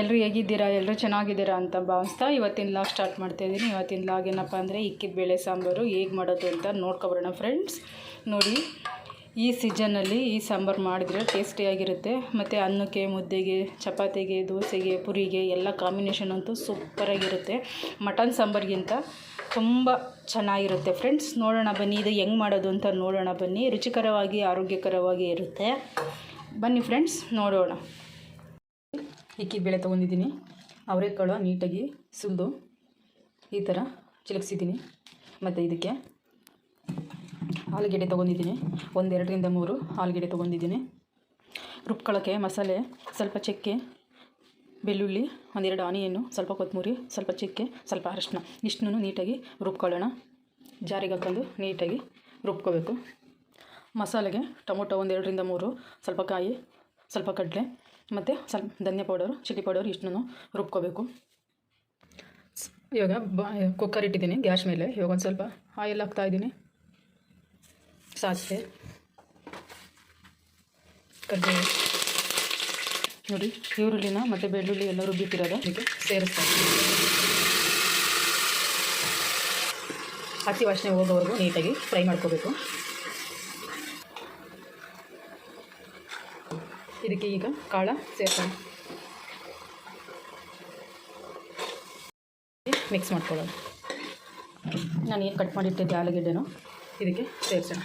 ಎಲ್ಲರೂ ಹೇಗಿದ್ದೀರಾ? ಎಲ್ಲರೂ ಚೆನ್ನಾಗಿದ್ದೀರಾ ಅಂತ ಭಾವಿಸ್ತಾ ಇವತ್ತಿನ ಲಾಗ್ ಸ್ಟಾರ್ಟ್ ಮಾಡ್ತಾಯಿದ್ದೀನಿ ಇವತ್ತಿನ ಲಾಗ್ ಏನಪ್ಪ ಅಂದರೆ ಇಕ್ಕಿದ ಬೇಳೆ ಸಾಂಬಾರು ಹೇಗೆ ಮಾಡೋದು ಅಂತ ನೋಡ್ಕೊಬರೋಣ ಫ್ರೆಂಡ್ಸ್ ನೋಡಿ, ಈ ಸೀಸನಲ್ಲಿ ಈ ಸಾಂಬಾರು ಮಾಡಿದರೆ ಟೇಸ್ಟಿಯಾಗಿರುತ್ತೆ ಮತ್ತು ಅನ್ನಕ್ಕೆ, ಮುದ್ದೆಗೆ, ಚಪಾತಿಗೆ, ದೋಸೆಗೆ, ಪುರಿಗೆ ಎಲ್ಲ ಕಾಂಬಿನೇಷನ್ ಅಂತೂ ಸೂಪರಾಗಿರುತ್ತೆ ಮಟನ್ ಸಾಂಬಾರಿಗಿಂತ ತುಂಬ ಚೆನ್ನಾಗಿರುತ್ತೆ ಫ್ರೆಂಡ್ಸ್ ನೋಡೋಣ ಬನ್ನಿ, ಇದು ಹೆಂಗೆ ಮಾಡೋದು ಅಂತ ನೋಡೋಣ ಬನ್ನಿ. ರುಚಿಕರವಾಗಿ, ಆರೋಗ್ಯಕರವಾಗಿ ಇರುತ್ತೆ. ಬನ್ನಿ ಫ್ರೆಂಡ್ಸ್ ನೋಡೋಣ. ಬೇಳೆ ತೊಗೊಂಡಿದ್ದೀನಿ. ಅವರೆಕಾಳು ನೀಟಾಗಿ ಸುಲಿದು ಈ ಥರ ಚಿಲುಕ್ಸಿದ್ದೀನಿ. ಮತ್ತು ಇದಕ್ಕೆ ಆಲೂಗೆಡ್ಡೆ ತೊಗೊಂಡಿದ್ದೀನಿ. ಒಂದೆರಡರಿಂದ ಮೂರು ಆಲೂಗೆಡ್ಡೆ ತೊಗೊಂಡಿದ್ದೀನಿ. ರುಬ್ಕೊಳ್ಳೋಕ್ಕೆ ಮಸಾಲೆ, ಸ್ವಲ್ಪ ಚಕ್ಕೆ, ಬೆಳ್ಳುಳ್ಳಿ, ಒಂದೆರಡು ಆನಿಯನ್ನು, ಸ್ವಲ್ಪ ಕೊತ್ತಂಬರಿ, ಸ್ವಲ್ಪ ಚಕ್ಕೆ, ಸ್ವಲ್ಪ ಅರಶಿನ, ಇಷ್ಟನ್ನು ನೀಟಾಗಿ ರುಬ್ಕೊಳ್ಳೋಣ. ಜಾರಿಗೆ ಹಾಕೊಂಡು ನೀಟಾಗಿ ರುಬ್ಕೋಬೇಕು. ಮಸಾಲೆಗೆ ಟೊಮೊಟೊ ಒಂದೆರಡರಿಂದ ಮೂರು, ಸ್ವಲ್ಪ ಕಾಯಿ, ಸ್ವಲ್ಪ ಕಡಲೆ ಮತ್ತು ಸ್ವಲ್ಪ ಧನಿಯಾ ಪೌಡರು, ಚಿಲ್ಲಿ ಪೌಡರ್ ಇಷ್ಟನ್ನು ರುಬ್ಕೋಬೇಕು. ಇವಾಗ ಬ ಕುಕ್ಕರ್ ಇಟ್ಟಿದ್ದೀನಿ, ಗ್ಯಾಸ್ ಮೇಲೆ. ಇವಾಗ ಒಂದು ಸ್ವಲ್ಪ ಆಯಿಲ್ ಹಾಕ್ತಾಯಿದ್ದೀನಿ ಸಾಸಿವೆ, ಕರಿಬೇವು. ನೋಡಿ, ಈರುಳ್ಳಿನ ಮತ್ತು ಬೆಳ್ಳುಳ್ಳಿ ಎಲ್ಲ ರುಬ್ಬಿಟ್ಟಿರೋದು. ಅದಕ್ಕೆ ಸೇರಿಸ್ತಾ. ಹಸಿ ವಾಸನೆ ಹೋಗೋವರೆಗೂ ನೀಟಾಗಿ ಫ್ರೈ ಮಾಡ್ಕೋಬೇಕು. ಇದಕ್ಕೆ ಈಗ ಕಾಳ ಸೇರ್ಸೋಣ. ಮಿಕ್ಸ್ ಮಾಡ್ಕೊಳ್ಳೋಣ. ನಾನು ಏನು ಕಟ್ ಮಾಡಿಟ್ಟಿದ್ದೆ ಆಲೂಗೆಡ್ಡೆನೋ ಇದಕ್ಕೆ ಸೇರ್ಸೋಣ.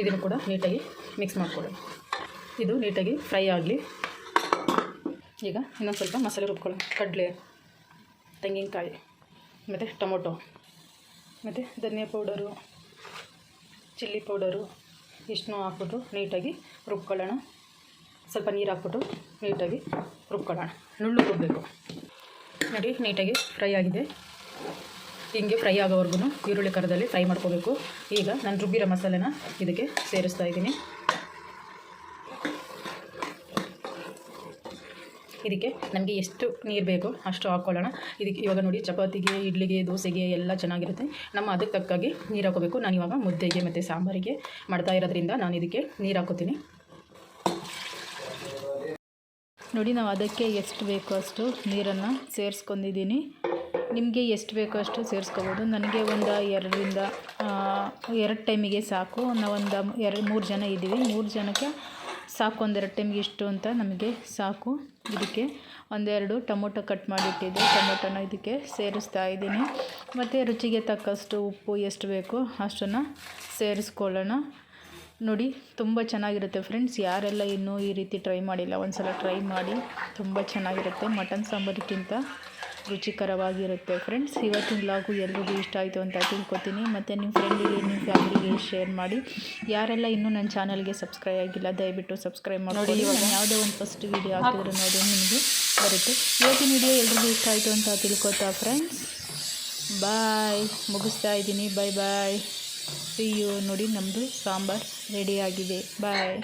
ಇದನ್ನು ಕೂಡ ನೀಟಾಗಿ ಮಿಕ್ಸ್ ಮಾಡ್ಕೊಳ್ಳೋಣ. ಇದು ನೀಟಾಗಿ ಫ್ರೈ ಆಗಲಿ. ಈಗ ಇನ್ನೊಂದು ಸ್ವಲ್ಪ ಮಸಾಲೆ ರುಬ್ಕೊಳ್ಳೋಣ. ಕಡಲೆ, ತೆಂಗಿನಕಾಯಿ, ಮತ್ತು ಟೊಮೊಟೊ, ಮತ್ತು ಧನಿಯಾ ಪೌಡರು, ಚಿಲ್ಲಿ ಪೌಡರು ಇಷ್ಟನ್ನೂ ಹಾಕ್ಬಿಟ್ಟು ನೀಟಾಗಿ ರುಬ್ಕೊಳ್ಳೋಣ. ಸ್ವಲ್ಪ ನೀರು ಹಾಕ್ಬಿಟ್ಟು ನೀಟಾಗಿ ರುಬ್ಕೊಳ್ಳೋಣ. ನುಳ್ಳು ರುಬ್ಬಬೇಕು ನೋಡಿ, ನೀಟಾಗಿ ಫ್ರೈ ಆಗಿದೆ. ಹಿಂಗೆ ಫ್ರೈ ಆಗೋವರೆಗೂ ಈರುಳ್ಳಿ ಕರದಲ್ಲಿ ಫ್ರೈ ಮಾಡ್ಕೋಬೇಕು. ಈಗ ನಾನು ರುಬ್ಬಿರೋ ಮಸಾಲೆನ ಇದಕ್ಕೆ ಸೇರಿಸ್ತಾ ಇದ್ದೀನಿ. ಇದಕ್ಕೆ ನಮಗೆ ಎಷ್ಟು ನೀರು ಬೇಕೋ ಅಷ್ಟು ಹಾಕ್ಕೊಳ್ಳೋಣ ಇದಕ್ಕೆ ಇವಾಗ ನೋಡಿ ಚಪಾತಿಗೆ, ಇಡ್ಲಿಗೆ, ದೋಸೆಗೆ ಎಲ್ಲ ಚೆನ್ನಾಗಿರುತ್ತೆ. ನಮ್ಮ ಅದಕ್ಕೆ ತಕ್ಕಾಗಿ ನೀರು ಹಾಕೋಬೇಕು. ನಾನು ಇವಾಗ ಮುದ್ದೆಗೆ ಮತ್ತು ಸಾಂಬಾರಿಗೆ ಮಾಡ್ತಾ ಇರೋದ್ರಿಂದ ನಾನು ಇದಕ್ಕೆ ನೀರು ಹಾಕೋತೀನಿ. ನೋಡಿ ನಾವು ಅದಕ್ಕೆ ಎಷ್ಟು ಬೇಕೋ ಅಷ್ಟು ನೀರನ್ನು ಸೇರಿಸ್ಕೊಂಡಿದ್ದೀನಿ. ನಿಮಗೆ ಎಷ್ಟು ಬೇಕೋ ಅಷ್ಟು ಸೇರಿಸ್ಕೋಬೋದು. ನನಗೆ ಒಂದು ಎರಡರಿಂದ ಎರಡು ಟೈಮಿಗೆ ಸಾಕು. ನಾವೊಂದು ಎರಡು, ಮೂರು ಜನ ಇದ್ದೀವಿ. ಮೂರು ಜನಕ್ಕೆ ಸಾಕು ಒಂದೆರಡು ಟೈಮ್ಗೆ ಇಷ್ಟು ಅಂತ ನಮಗೆ ಸಾಕು. ಇದಕ್ಕೆ ಒಂದೆರಡು ಟೊಮೊಟೊ ಕಟ್ ಮಾಡಿಟ್ಟಿದ್ದೆ. ಟೊಮೊಟೊನ ಇದಕ್ಕೆ ಸೇರಿಸ್ತಾ ಇದ್ದೀನಿ. ಮತ್ತು ರುಚಿಗೆ ತಕ್ಕಷ್ಟು ಉಪ್ಪು ಎಷ್ಟು ಬೇಕೋ ಅಷ್ಟನ್ನು ಸೇರಿಸ್ಕೊಳ್ಳೋಣ. ನೋಡಿ, ತುಂಬ ಚೆನ್ನಾಗಿರುತ್ತೆ ಫ್ರೆಂಡ್ಸ್ ಯಾರೆಲ್ಲ ಇನ್ನೂ ಈ ರೀತಿ ಟ್ರೈ ಮಾಡಿಲ್ಲ ಒಂದು ಸಲ ಟ್ರೈ ಮಾಡಿ, ತುಂಬ ಚೆನ್ನಾಗಿರುತ್ತೆ. ಮಟನ್ ಸಾಂಬಾರಿಗಿಂತ ರುಚಿಕರವಾಗಿರುತ್ತೆ. ಫ್ರೆಂಡ್ಸ್ ಇವತ್ತಿನ ಲಾಗು ಎಲ್ರಿಗೂ ಇಷ್ಟ ಆಯಿತು ಅಂತ ತಿಳ್ಕೊತೀನಿ. ಮತ್ತು ನಿಮ್ಮ ಫ್ರೆಂಡಿಗೆ ನಿಮ್ಮ ಫ್ಯಾಮಿಲಿಗೆ ಶೇರ್ ಮಾಡಿ. ಯಾರೆಲ್ಲ ಇನ್ನೂ ನನ್ನ ಚಾನಲ್ಗೆ ಸಬ್ಸ್ಕ್ರೈಬ್ ಆಗಿಲ್ಲ ದಯವಿಟ್ಟು ಸಬ್ಸ್ಕ್ರೈಬ್ ಮಾಡಿ ಇವಾಗ. ಯಾವುದೇ ಒಂದು ಫಸ್ಟ್ ವೀಡಿಯೋ ಹಾಕಿದ್ರು ನೋಡಿ ನಿಮಗೆ ಬರುತ್ತೆ. ಇವತ್ತಿನ ವಿಡಿಯೋ ಎಲ್ರಿಗೂ ಇಷ್ಟ ಆಯಿತು ಅಂತ ತಿಳ್ಕೊತಾ ಫ್ರೆಂಡ್ಸ್ ಬಾಯ್ ಮುಗಿಸ್ತಾ ಇದ್ದೀನಿ. ಬಾಯ್ ಬಾಯ್ ಸಿ ಯು ನೋಡಿ ನಮ್ಮದು ಸಾಂಬಾರು ರೆಡಿಯಾಗಿದೆ ಬಾಯ್